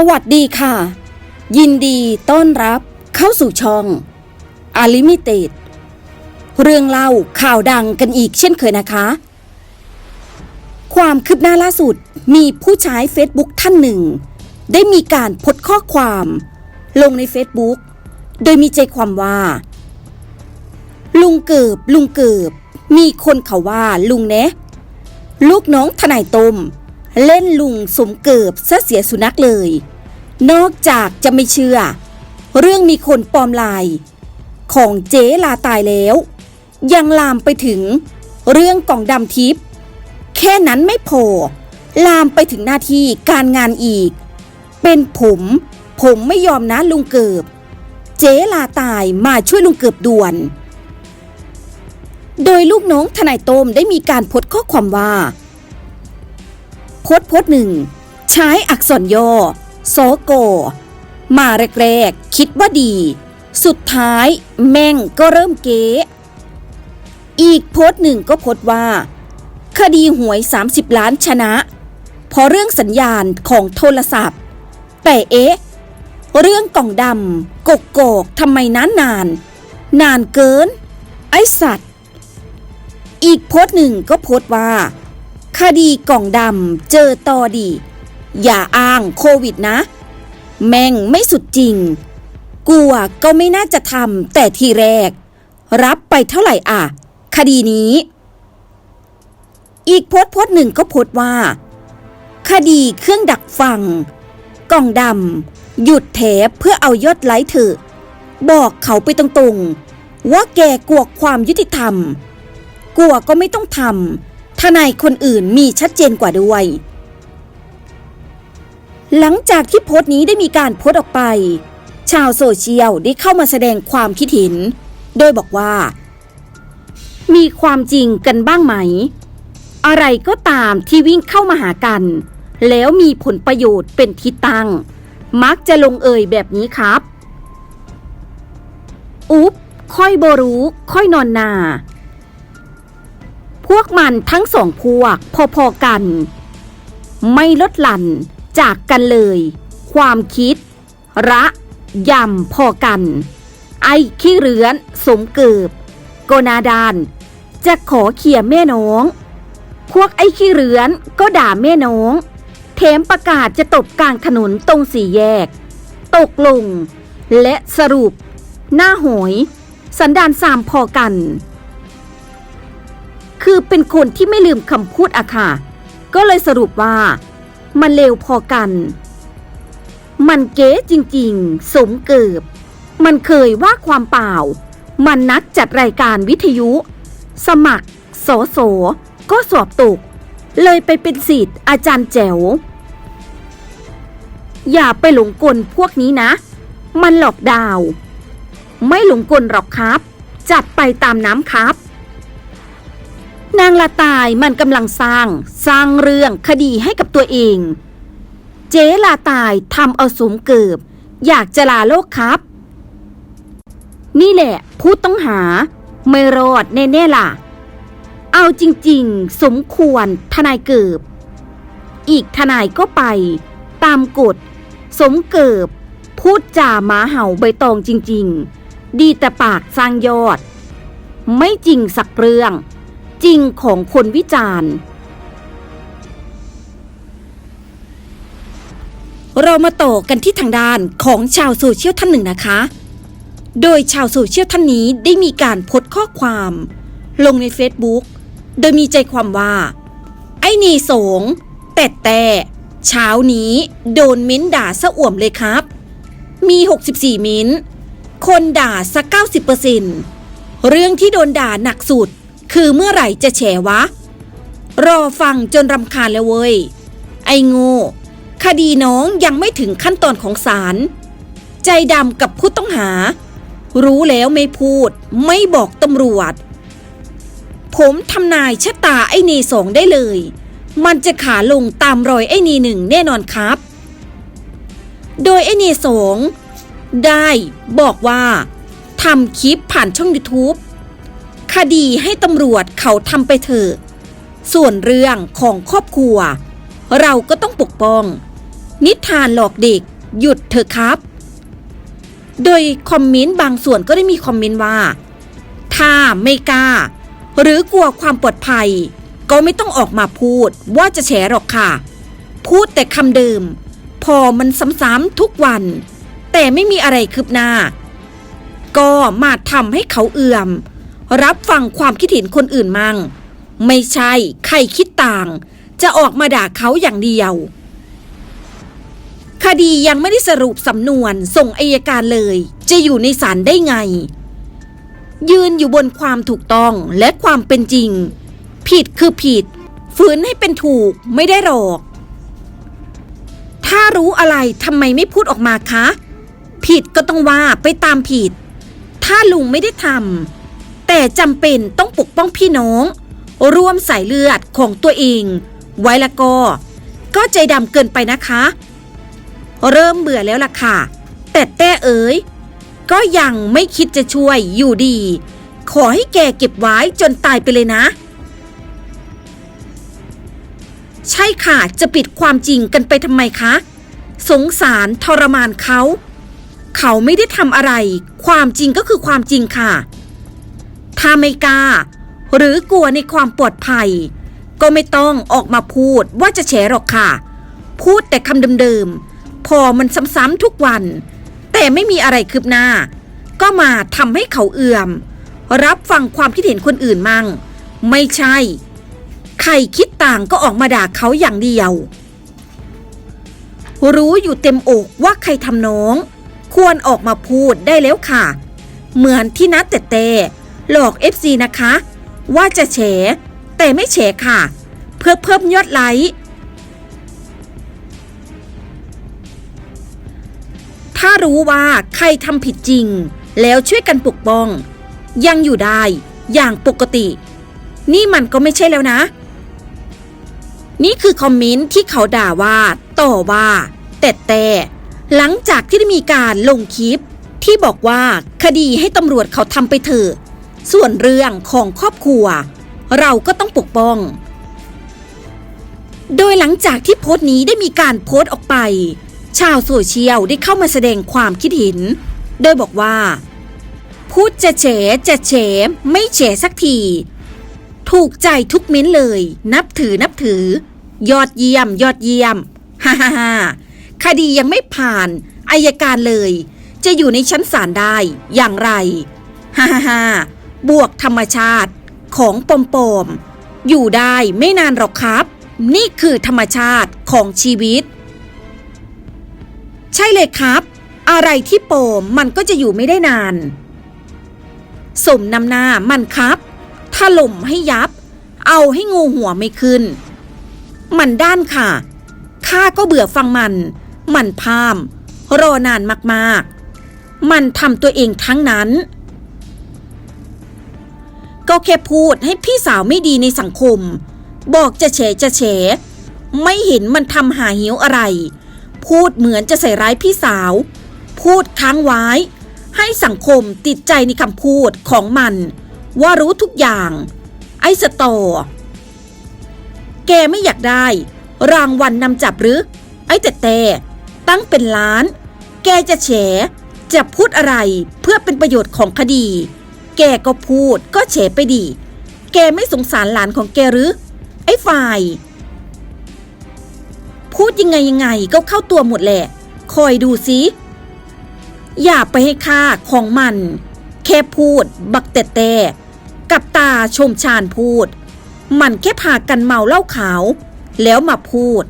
สวัสดีค่ะ ยินดีต้อนรับเข้าสู่ช่องอลิมิเต็ดเรื่องเล่าข่าวดังกันอีกเช่นเคยนะคะ ความคืบหน้าล่าสุดมีผู้ใช้ Facebook ท่านหนึ่ง ได้มีการโพสต์ข้อความลงใน Facebook โดยมีใจความว่า ลุงเกิบลุงเกิบ มีคนเขาว่าลุงเนะลูกน้องทนายตม เล่นลุงสมเกิบซะเสียสุนัขเลย นอกจากจะไม่เชื่อ เรื่องมีคนปลอมลาย ของเจ๊ลาตายแล้ว ยังลามไปถึง เรื่องกล่องดำทิพย์แค่นั้นไม่พอ ลามไปถึงหน้าที่การงานอีก เป็นผม ผมไม่ยอมนะลุงเกิบ เจ๊ลาตายมาช่วยลุงเกิบด่วน โดยลูกน้องทนายโต้มได้มีการโพสต์ข้อความว่า พสต์โพสต์หนึ่ง ใช้อักษรย่อสกมาแรกๆ คิดว่าดี สุดท้ายแม่งก็เริ่มเก๊อีกโพสต์หนึ่งก็โพสต์ว่า คดีหวย 30 ล้านชนะ เพราะเรื่องสัญญาณของโทรศัพท์ แต่เอ๊ะ เรื่องกล่องดำกกกกทำไมนานนาน นานเกิน ไอสัตว์ อีกโพสต์หนึ่งก็โพสต์ว่า คดีกล่องดำเจอตอดี อย่าอ้างโควิดนะ แม่งไม่สุดจริง กลัวก็ไม่น่าจะทำแต่ทีแรก รับไปเท่าไหร่อะ คดีนี้ อีกโพสต์โพสต์หนึ่งก็โพสต์ว่า คดีเครื่องดักฟัง กล่องดำหยุดแถเพื่อเอายอดไลค์เถอะ บอกเขาไปตรงๆ ว่าแกกลัวความยุติธรรม กลัวก็ไม่ต้องทำ ทนายคนอื่นมีชัดเจนกว่าด้วย หลังจากที่โพสต์นี้ได้มีการโพสต์ออกไป ชาวโซเชียลได้เข้ามาแสดงความคิดเห็น โดยบอกว่า มีความจริงกันบ้างไหม อะไรก็ตามที่วิ่งเข้ามาหากัน แล้วมีผลประโยชน์เป็นที่ตั้ง มักจะลงเอยแบบนี้ครับ อุ๊บค่อยบรู้ ค่อยนอนนา พวกมันทั้งสองพวกพอๆกัน ไม่ลดหลั่นจากกันเลย ความคิด ระยำพอกัน ไอ้ขี้เรือน สมเกิบโกนาดาน จะขอเขี่ยแม่น้อง พวกไอ้ขี้เรือนก็ด่าแม่น้องแถมประกาศจะตบกลางถนนตรงสี่แยก ตกลง และสรุป หน้าหอย สันดานสามพอกัน คือเป็นคนที่ไม่ลืมคำพูดอะค่ะ ก็เลยสรุปว่า มันเลวพอกัน มันเก๋จริงๆ สมเกิบ มันเคยว่าความเปล่า มันนักจัดรายการวิทยุ สมัครสอสอก็สอบตก เลยไปเป็นสิทธิ์อาจารย์แจ๋ว อย่าไปหลงกลพวกนี้นะ มันหลอกดาว ไม่หลงกลหรอกครับ จัดไปตามน้ำครับางละตายมันกำลังสร้าง สร้างเรื่องคดีให้กับตัวเอง เจ๊ลาตายทำเอาสมเกิบอยากจะลาโลกครับ นี่แหละผู้ต้องหา ไม่รอดแน่ๆล่ะ เอาจริงๆ สมควรทนายเกิบ อีกทนายก็ไป ตามกฎ สมเกิบ พูดจาหมาเห่าใบตองจริง ๆ ดีแต่ปากสร้างยอด ไม่จริงสักเรื่อง จริงของคนวิจารณ์ เรามาต่อกันที่ทางด้านของชาวโซเชียลท่านหนึ่งนะคะ โดยชาวโซเชียลท่านนี้ได้มีการโพสต์ข้อความ ลงใน Facebook โดยมีใจความว่า ไอ้นีสงแต่แต่เช้านี้โดนมิ้นด่าสะอ่วมเลยครับ มี 64 มิ้น คนด่าสัก 90%เรื่องที่โดนด่าหนักสุด คือเมื่อไหร่จะแฉวะ รอฟังจนรำคาญแล้วเว้ย ไอ้โง่คดีน้องยังไม่ถึงขั้นตอนของศาลใจดำกับผู้ต้องหา รู้แล้วไม่พูด ไม่บอกตำรวจ ผมทำนายชะตาไอ้นีสองได้เลย มันจะขาลงตามรอยไอ้นีหนึ่งแน่นอนครับ โดยไอ้นีสองได้บอกว่าทำคลิปผ่านช่อง YouTube คดีให้ตำรวจเขาทำไปเถอะ ส่วนเรื่องของครอบครัว เราก็ต้องปกป้อง นิทานหลอกเด็ก หยุดเถอะครับ โดยคอมเมนต์บางส่วนก็ได้มีคอมเมนต์ว่า ถ้าไม่กล้า หรือกลัวความปลอดภัย ก็ไม่ต้องออกมาพูดว่าจะแฉหรอกค่ะ พูดแต่คำเดิม พอมันซ้ำๆทุกวัน แต่ไม่มีอะไรคืบหน้า ก็มาทำให้เขาเอื่อม รับฟังความคิดเห็นคนอื่นมั่ง ไม่ใช่ใครคิดต่าง จะออกมาด่าเขาอย่างเดียว คดียังไม่ได้สรุปสำนวนส่งอายการเลย จะอยู่ในศาลได้ไง ยืนอยู่บนความถูกต้องและความเป็นจริง ผิดคือผิด ฝืนให้เป็นถูกไม่ได้หรอก ถ้ารู้อะไรทำไมไม่พูดออกมาคะ ผิดก็ต้องว่าไปตามผิด ถ้าลุงไม่ได้ทำ แต่จำเป็นต้องปกป้องพี่น้อง ร่วมสายเลือดของตัวเอง ไว้ละก็ ก็ใจดำเกินไปนะคะ เริ่มเบื่อแล้วล่ะค่ะ แต่แต่เอ๋ยก็ยังไม่คิดจะช่วยอยู่ดี ขอให้แกเก็บไว้จนตายไปเลยนะ ใช่ค่ะจะปิดความจริงกันไปทำไมคะ สงสารทรมานเขา เขาไม่ได้ทำอะไร ความจริงก็คือความจริงค่ะ ถ้าไม่กล้า หรือกลัวในความปลอดภัย ก็ไม่ต้องออกมาพูดว่าจะแฉหรอกค่ะ พูดแต่คำเดิมๆ พอมันซ้ำๆทุกวัน แต่ไม่มีอะไรคืบหน้า ก็มาทำให้เขาเอื่อม รับฟังความคิดเห็นคนอื่นมั่ง ไม่ใช่ ใครคิดต่างก็ออกมาด่าเขาอย่างเดียว รู้อยู่เต็มอกว่าใครทำน้อง ควรออกมาพูดได้แล้วค่ะ เหมือนที่นัดแต่แต่ หลอก FC นะคะ ว่าจะแฉแต่ไม่แฉค่ะ เพื่อเพิ่มยอดไลค์ถ้ารู้ว่าใครทำผิดจริง แล้วช่วยกันปกป้อง ยังอยู่ได้อย่างปกติ นี่มันก็ไม่ใช่แล้วนะ นี่คือคอมเมนต์ที่เขาด่าว่าต่อว่าแต่แต่หลังจากที่ได้มีการลงคลิปที่บอกว่าคดีให้ตำรวจเขาทำไปเถอะ ส่วนเรื่องของครอบครัว เราก็ต้องปกป้อง โดยหลังจากที่โพสต์นี้ได้มีการโพสต์ออกไป ชาวโซเชียลได้เข้ามาแสดงความคิดเห็น โดยบอกว่า พูดจะเฉจะเฉไม่เฉสักที ถูกใจทุกเม้นเลย นับถือนับถือ ยอดเยี่ยม ยอดเยี่ยมฮ่าฮ่าฮ่าคดียังไม่ผ่านอายการเลย จะอยู่ในชั้นศาลได้อย่างไรฮ่าฮ่าฮ่า บวกธรรมชาติของปอมปอมๆอยู่ได้ไม่นานหรอกครับ นี่คือธรรมชาติของชีวิต ใช่เลยครับ อะไรที่โปมมันก็จะอยู่ไม่ได้นาน สมนำหน้ามันครับถล่มให้ยับ เอาให้งูหัวไม่ขึ้น มันด้านค่ะ ข้าก็เบื่อฟังมัน มันพาม รอนานมากๆ มันทำตัวเองทั้งนั้น ก็แค่พูดให้พี่สาวไม่ดีในสังคม บอกจะเฉจะเฉไม่เห็นมันทำหาหิวอะไร พูดเหมือนจะใส่ร้ายพี่สาว พูดค้างไว้ ให้สังคมติดใจในคำพูดของมัน ว่ารู้ทุกอย่าง ไอ้สตอ แกไม่อยากได้ รางวัลนนำจับหรือ ไอ้แต่แต่ตั้งเป็นล้าน แกจะแฉจะพูดอะไรเพื่อเป็นประโยชน์ของคดี แกก็พูดก็แฉไปดี แกไม่สงสารหลานของแกหรือ ไอ้ฝ่าย พูดยังไงยังไงก็เข้าตัวหมดแหละ คอยดูสิ อย่าไปให้ค่าของมัน แค่พูด บักแต่แต่กับตาชมชาญพูด มันแค่พากันเมาเหล้าขาว แล้วมาพูด